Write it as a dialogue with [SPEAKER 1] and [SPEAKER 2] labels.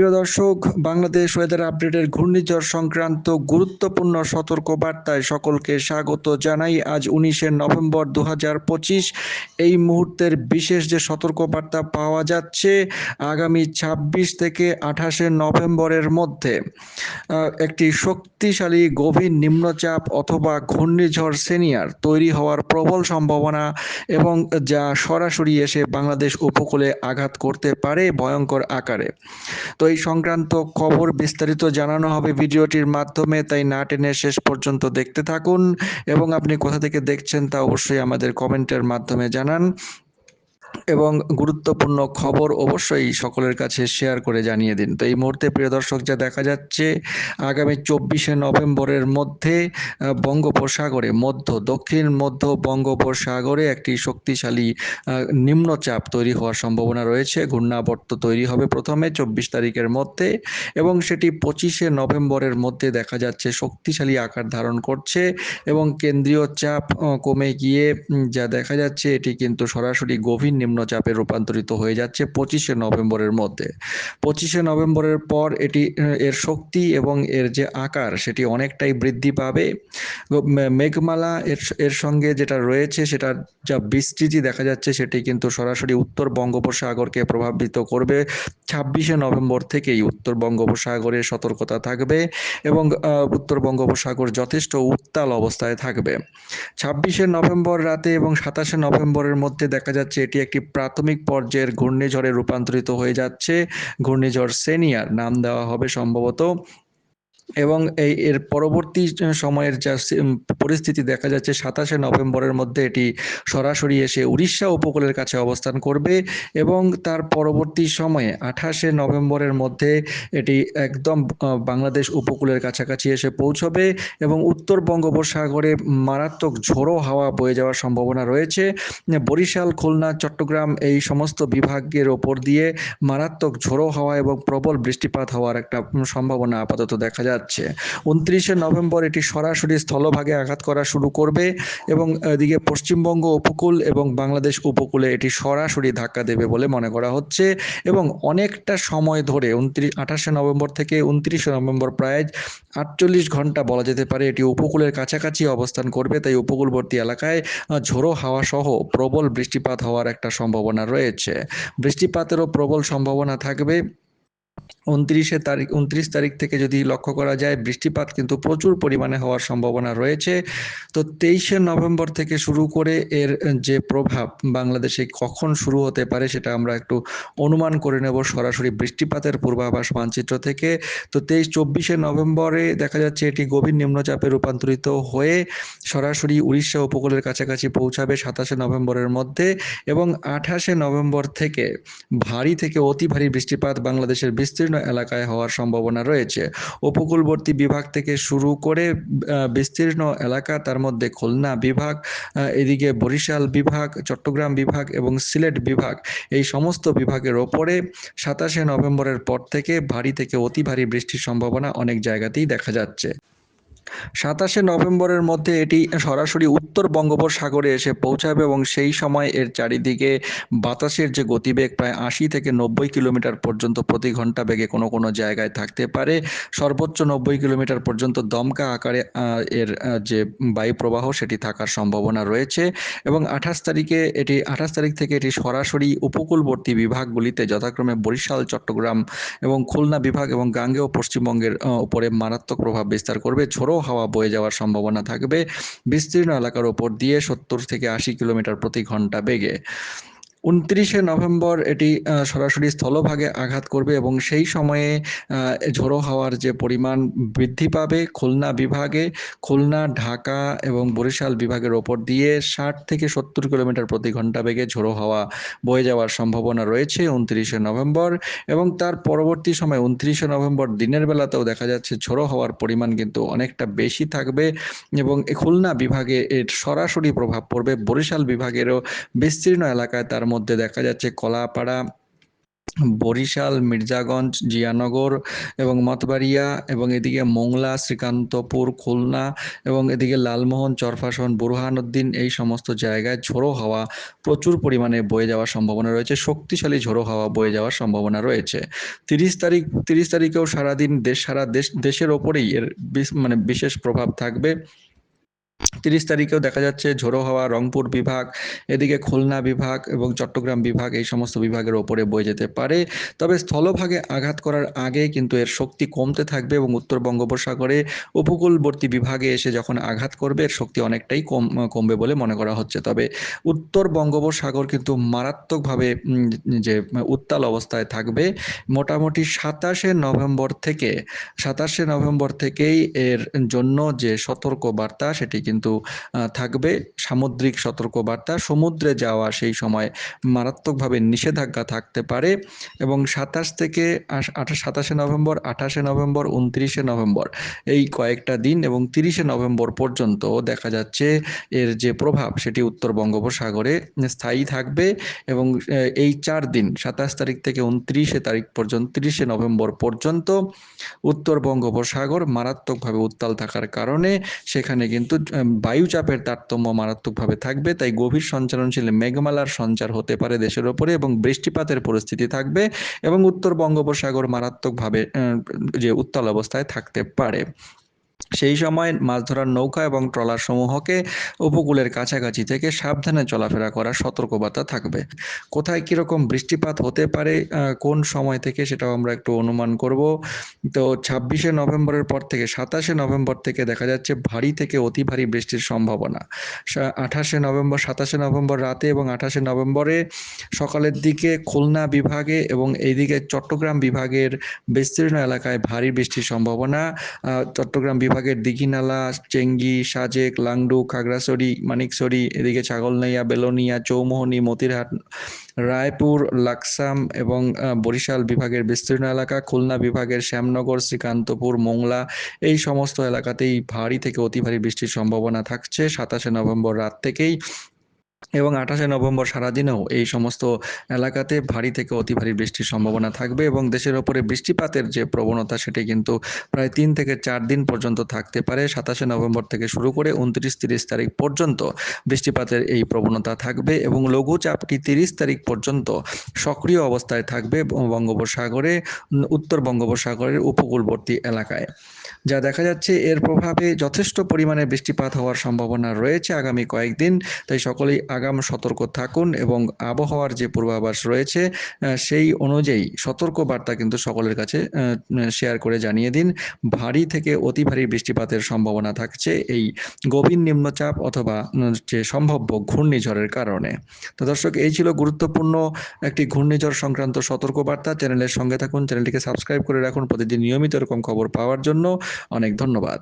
[SPEAKER 1] প্রিয় দর্শক, বাংলাদেশ ওয়েদার আপডেটের ঘূর্ণিঝড় সংক্রান্ত গুরুত্বপূর্ণ সতর্কবার্তায় সকলকে স্বাগত জানাই। আজ উনিশে নভেম্বর দু হাজার পঁচিশ, এই মুহূর্তের বিশেষ যে সতর্কবার্তা পাওয়া যাচ্ছে, আগামী ২৬ থেকে আঠাশে নভেম্বরের মধ্যে। একটি শক্তিশালী গভীর নিম্নচাপ অথবা ঘূর্ণিঝড় সিনিয়র তৈরি হওয়ার প্রবল সম্ভাবনা এবং যা সরাসরি এসে বাংলাদেশ উপকূলে আঘাত করতে পারে ভয়ঙ্কর আকারে। তো এই সংক্রান্ত খবর বিস্তারিত জানানো হবে ভিডিওটির মাধ্যমে, তাই না টেনে শেষ পর্যন্ত দেখতে থাকুন। এবং আপনি কোথা থেকে দেখছেন তা অবশ্যই আমাদের কমেন্টের মাধ্যমে জানান। এবং গুরুত্বপূর্ণ খবর অবশ্যই সকলের কাছে শেয়ার করে জানিয়ে দিন। তো এই মুহূর্তে প্রিয় দর্শক, যা দেখা যাচ্ছে, আগামী চব্বিশে নভেম্বরের মধ্যে বঙ্গোপসাগরে, মধ্য, দক্ষিণ, মধ্য বঙ্গোপসাগরে একটি শক্তিশালী নিম্নচাপ তৈরি হওয়ার সম্ভাবনা রয়েছে। ঘূর্ণাবর্ত তৈরি হবে প্রথমে চব্বিশ তারিখের মধ্যে এবং সেটি পঁচিশে নভেম্বরের মধ্যে দেখা যাচ্ছে শক্তিশালী আকার ধারণ করছে এবং কেন্দ্রীয় চাপ কমে গিয়ে যা দেখা যাচ্ছে এটি কিন্তু সরাসরি গভীর নিম্নচাপে রূপান্তরিত হয়ে যাচ্ছে পঁচিশে নভেম্বরের মধ্যে। পঁচিশে নভেম্বরের পর এটি, এর শক্তি এবং এর যে আকার, সেটি অনেকটাই বৃদ্ধি পাবে। মেঘমালা এর এর সঙ্গে যেটা রয়েছে, সেটা যা বিস্তৃতি দেখা যাচ্ছে, সেটি কিন্তু সরাসরি উত্তর বঙ্গোপসাগরকে প্রভাবিত করবে। ছাব্বিশে নভেম্বর থেকেই উত্তর বঙ্গোপসাগরে সতর্কতা থাকবে এবং উত্তর বঙ্গোপসাগর যথেষ্ট উত্তাল অবস্থায় থাকবে। ছাব্বিশে নভেম্বর রাতে এবং সাতাশে নভেম্বরের মধ্যে দেখা যাচ্ছে এটি একটি প্রাথমিক পর্যায়ের ঘূর্ণিঝড়ে রূপান্তরিত হয়ে যাচ্ছে। ঘূর্ণিঝড় সেনিয়ার নাম দেওয়া হবে সম্ভবত। এবং এই এর পরবর্তী সময়ের যা পরিস্থিতি দেখা যাচ্ছে সাতাশে নভেম্বরের মধ্যে এটি সরাসরি এসে উড়িষ্যা উপকূলের কাছে অবস্থান করবে এবং তার পরবর্তী সময়ে আঠাশে নভেম্বরের মধ্যে এটি একদম বাংলাদেশ উপকূলের কাছাকাছি এসে পৌঁছবে এবং উত্তর বঙ্গোপসাগরে মারাত্মক ঝোড়ো হাওয়া বয়ে যাওয়ার সম্ভাবনা রয়েছে। বরিশাল, খুলনা, চট্টগ্রাম এই সমস্ত বিভাগের ওপর দিয়ে মারাত্মক ঝোড়ো হাওয়া এবং প্রবল বৃষ্টিপাত হওয়ার একটা সম্ভাবনা আপাতত দেখা যাচ্ছে উনত্রিশে নভেম্বর এটি সরাসরি স্থলভাগে আঘাত করা শুরু করবে এবং এদিকে পশ্চিমবঙ্গ উপকূল এবং বাংলাদেশ উপকূলে এটি সরাসরি ধাক্কা দেবে বলে মনে করা হচ্ছে এবং অনেকটা সময় ধরে উনত্রিশ আঠাশে নভেম্বর থেকে উনত্রিশে নভেম্বর প্রায় আটচল্লিশ ঘণ্টা বলা যেতে পারে এটি উপকূলের কাছাকাছি অবস্থান করবে, তাই উপকূলবর্তী এলাকায় ঝোড়ো হাওয়া সহ প্রবল বৃষ্টিপাত হওয়ার একটা সম্ভাবনা রয়েছে। বৃষ্টিপাতেরও প্রবল সম্ভাবনা থাকবে। উনত্রিশে তারিখ, উনত্রিশ তারিখ থেকে যদি লক্ষ্য করা যায়, বৃষ্টিপাত কিন্তু প্রচুর পরিমাণে হওয়ার সম্ভাবনা রয়েছে। তো তেইশে নভেম্বর থেকে শুরু করে এর যে প্রভাব বাংলাদেশে কখন শুরু হতে পারে সেটা আমরা একটু অনুমান করে নেব সরাসরি বৃষ্টিপাতের পূর্বাভাস মানচিত্র থেকে। তো তেইশ, চব্বিশে নভেম্বরে দেখা যাচ্ছে এটি গভীর নিম্নচাপে রূপান্তরিত হয়ে সরাসরি উড়িষ্যা উপকূলের কাছাকাছি পৌঁছাবে সাতাশে নভেম্বরের মধ্যে এবং আঠাশে নভেম্বর থেকে ভারী থেকে অতি ভারী বৃষ্টিপাত বাংলাদেশের বিস্তীর্ণ এলাকায় হওয়ার সম্ভাবনা রয়েছে। উপকূলবর্তী বিভাগ থেকে শুরু করে বিস্তীর্ণ এলাকা, তার মধ্যে খুলনা বিভাগ এদিকে বরিশাল বিভাগ, চট্টগ্রাম বিভাগ এবং সিলেট বিভাগ, এই সমস্ত বিভাগের ওপরে সাতাশে নভেম্বরের পর থেকে ভারী থেকে অতি ভারী বৃষ্টির সম্ভাবনা অনেক জায়গাতেই দেখা যাচ্ছে। সাতাশে নভেম্বরের মধ্যে এটি সরাসরি উত্তর বঙ্গোপসাগরে এসে পৌঁছাবে এবং সেই সময় এর চারিদিকে বাতাসের যে গতিবেগ প্রায় আশি থেকে নব্বই কিলোমিটার পর্যন্ত প্রতি ঘণ্টা বেগে কোনো কোনো জায়গায় থাকতে পারে। সর্বোচ্চ নব্বই কিলোমিটার পর্যন্ত দমকা আকারে এর যে বায়ু প্রবাহ সেটি থাকার সম্ভাবনা রয়েছে এবং আঠাশ তারিখে এটি, আঠাশ তারিখ থেকে এটি সরাসরি উপকূলবর্তী বিভাগগুলিতে যথাক্রমে বরিশাল, চট্টগ্রাম এবং খুলনা বিভাগ এবং গাঙ্গেয় পশ্চিমবঙ্গের উপরে মারাত্মক প্রভাব বিস্তার করবে। ঝোড়ো হাওয়া বয়ে যাওয়ার সম্ভাবনা থাকবে। বিস্তীর্ণ এলাকার ওপর দিয়ে সত্তর থেকে আশি কিলোমিটার প্রতি ঘণ্টা বেগে। উনত্রিশে নভেম্বর এটি সরাসরি স্থলভাগে আঘাত করবে এবং সেই সময়ে ঝোড়ো হাওয়ার যে পরিমাণ বৃদ্ধি পাবে খুলনা বিভাগে, খুলনা, ঢাকা এবং বরিশাল বিভাগের ওপর দিয়ে ষাট থেকে সত্তর কিলোমিটার প্রতি ঘণ্টা বেগে ঝোড়ো হাওয়া বয়ে যাওয়ার সম্ভাবনা রয়েছে উনত্রিশে নভেম্বর এবং তার পরবর্তী সময় উনত্রিশে নভেম্বর দিনের বেলাতেও দেখা যাচ্ছে ঝোড়ো হওয়ার পরিমাণ কিন্তু অনেকটা বেশি থাকবে এবং খুলনা বিভাগে এর সরাসরি প্রভাব পড়বে। বরিশাল বিভাগেরও বিস্তীর্ণ এলাকায় তার মধ্যে দেখা যাচ্ছে কলাপাড়া, বরিশাল, মির্জাগঞ্জ, জিয়ানগর এবং মতবাড়িয়া এবং এদিকে মোংলা, শ্রীকান্তপুর, খুলনা এবং এদিকে লালমোহন, চরফাসন, বুরহানুদ্দিন এই সমস্ত জায়গায় ঝোড়ো হাওয়া প্রচুর পরিমাণে বয়ে যাওয়ার সম্ভাবনা রয়েছে। শক্তিশালী ঝোড়ো হাওয়া বয়ে যাওয়ার সম্ভাবনা রয়েছে। তিরিশ তারিখ, তিরিশ তারিখেও সারাদিন দেশ সারা দেশ, দেশের ওপরেই এর মানে বিশেষ প্রভাব থাকবে। তিরিশ তারিখেও দেখা যাচ্ছে ঝোড়ো হাওয়া, রংপুর বিভাগ, এদিকে খুলনা বিভাগ এবং চট্টগ্রাম বিভাগ এই সমস্ত বিভাগের ওপরে বয়ে যেতে পারে। তবে স্থলভাগে আঘাত করার আগে কিন্তু এর শক্তি কমতে থাকবে এবং উত্তর বঙ্গোপসাগরে উপকূলবর্তী বিভাগে এসে যখন আঘাত করবে, এর শক্তি অনেকটাই কম, কমবে বলে মনে করা হচ্ছে। তবে উত্তর বঙ্গোপসাগর কিন্তু মারাত্মকভাবে যে উত্তাল অবস্থায় থাকবে, মোটামুটি সাতাশে নভেম্বর থেকে, সাতাশে নভেম্বর থেকেই এর জন্য যে সতর্ক বার্তা সেটি কিন্তু থাকবে। সামুদ্রিক সতর্কবার্তা, সমুদ্রে যাওয়া সেই সময় মারাত্মকভাবে নিষেধাজ্ঞা থাকতে পারে এবং সাতাশ থেকে আঠাশ, সাতাশে নভেম্বর, আঠাশে নভেম্বর, উনত্রিশে নভেম্বর এই কয়েকটা দিন এবং তিরিশে নভেম্বর পর্যন্ত দেখা যাচ্ছে এর যে প্রভাব সেটি উত্তর বঙ্গোপসাগরে স্থায়ী থাকবে এবং এই চার দিন, সাতাশ তারিখ থেকে উনত্রিশে তারিখ পর্যন্ত, তিরিশে নভেম্বর পর্যন্ত উত্তর বঙ্গোপসাগর মারাত্মকভাবে উত্তাল থাকার কারণে সেখানে কিন্তু বায়ুচাপের তারতম্য মারাত্মকভাবে থাকবে, তাই গভীর সঞ্চালনশীল মেঘমালার সঞ্চার হতে পারে দেশের ওপরে এবং বৃষ্টিপাতের পরিস্থিতি থাকবে এবং উত্তর বঙ্গোপসাগর মারাত্মকভাবে যে উত্তাল অবস্থায় থাকতে পারে। সেই সময় মাছ ধরার নৌকা এবং ট্রলার সমূহকে উপকূলের কাছাকাছি থেকে সাবধানে চলাফেরা করার সতর্কবার্তা থাকবে। কোথায় কীরকম বৃষ্টিপাত হতে পারে কোন সময় থেকে সেটাও আমরা একটু অনুমান করব। তো ছাব্বিশে নভেম্বরের পর থেকে সাতাশে নভেম্বর থেকে দেখা যাচ্ছে ভারী থেকে অতি ভারী বৃষ্টির সম্ভাবনা। আঠাশে নভেম্বর, সাতাশে নভেম্বর রাতে এবং আঠাশে নভেম্বরে সকালের দিকে খুলনা বিভাগে এবং এইদিকে চট্টগ্রাম বিভাগের বিস্তীর্ণ এলাকায় ভারী বৃষ্টির সম্ভাবনা। চট্টগ্রাম বিভাগের দিঘিনালা, চেঙ্গি, সাজেক, লাংডু, খাগড়াছড়ি, মানিকছড়ি, এদিকে ছাগলনাইয়া, বেলোনিয়া, চৌমোহনী, মতিরহাট, রায়পুর, লাকসাম এবং বরিশাল বিভাগের বিস্তীর্ণ এলাকা, খুলনা বিভাগের শ্যামনগর, শ্রীকান্তপুর, মোংলা, এই সমস্ত এলাকাতেই ভারী থেকে অতি ভারী বৃষ্টির সম্ভাবনা থাকছে। সাতাশে নভেম্বর রাত থেকেই এবং আঠাশে নভেম্বর সারাদিনেও এই সমস্ত এলাকাতে ভারী থেকে অতি ভারী বৃষ্টির সম্ভাবনা থাকবে এবং দেশের ওপরে বৃষ্টিপাতের যে প্রবণতা সেটি কিন্তু প্রায় তিন থেকে চার দিন পর্যন্ত থাকতে পারে। সাতাশে নভেম্বর থেকে শুরু করে উনত্রিশ তিরিশ তারিখ পর্যন্ত বৃষ্টিপাতের এই প্রবণতা থাকবে এবং লঘুচাপটি তিরিশ তারিখ পর্যন্ত সক্রিয় অবস্থায় থাকবে বঙ্গোপসাগরে, উত্তর বঙ্গোপসাগরের উপকূলবর্তী এলাকায়। যা দেখা যাচ্ছে এর প্রভাবে যথেষ্ট পরিমাণে বৃষ্টিপাত হওয়ার সম্ভাবনা রয়েছে আগামী কয়েকদিন, তাই সকলেই আগাম সতর্ক থাকুন এবং আবহাওয়ার যে পূর্বাভাস রয়েছে সেই অনুযায়ী সতর্ক বার্তা কিন্তু সকলের কাছে শেয়ার করে জানিয়ে দিন। ভারী থেকে অতি ভারী বৃষ্টিপাতের সম্ভাবনা থাকছে এই গভীর নিম্নচাপ অথবা যে সম্ভাব্য ঘূর্ণিঝড়ের কারণে। তো দর্শক, এই ছিল গুরুত্বপূর্ণ একটি ঘূর্ণিঝড় সংক্রান্ত সতর্ক বার্তা চ্যানেলের সঙ্গে থাকুন, চ্যানেলটিকে সাবস্ক্রাইব করে রাখুন প্রতিদিন নিয়মিত এরকম খবর পাওয়ার জন্য। অনেক ধন্যবাদ।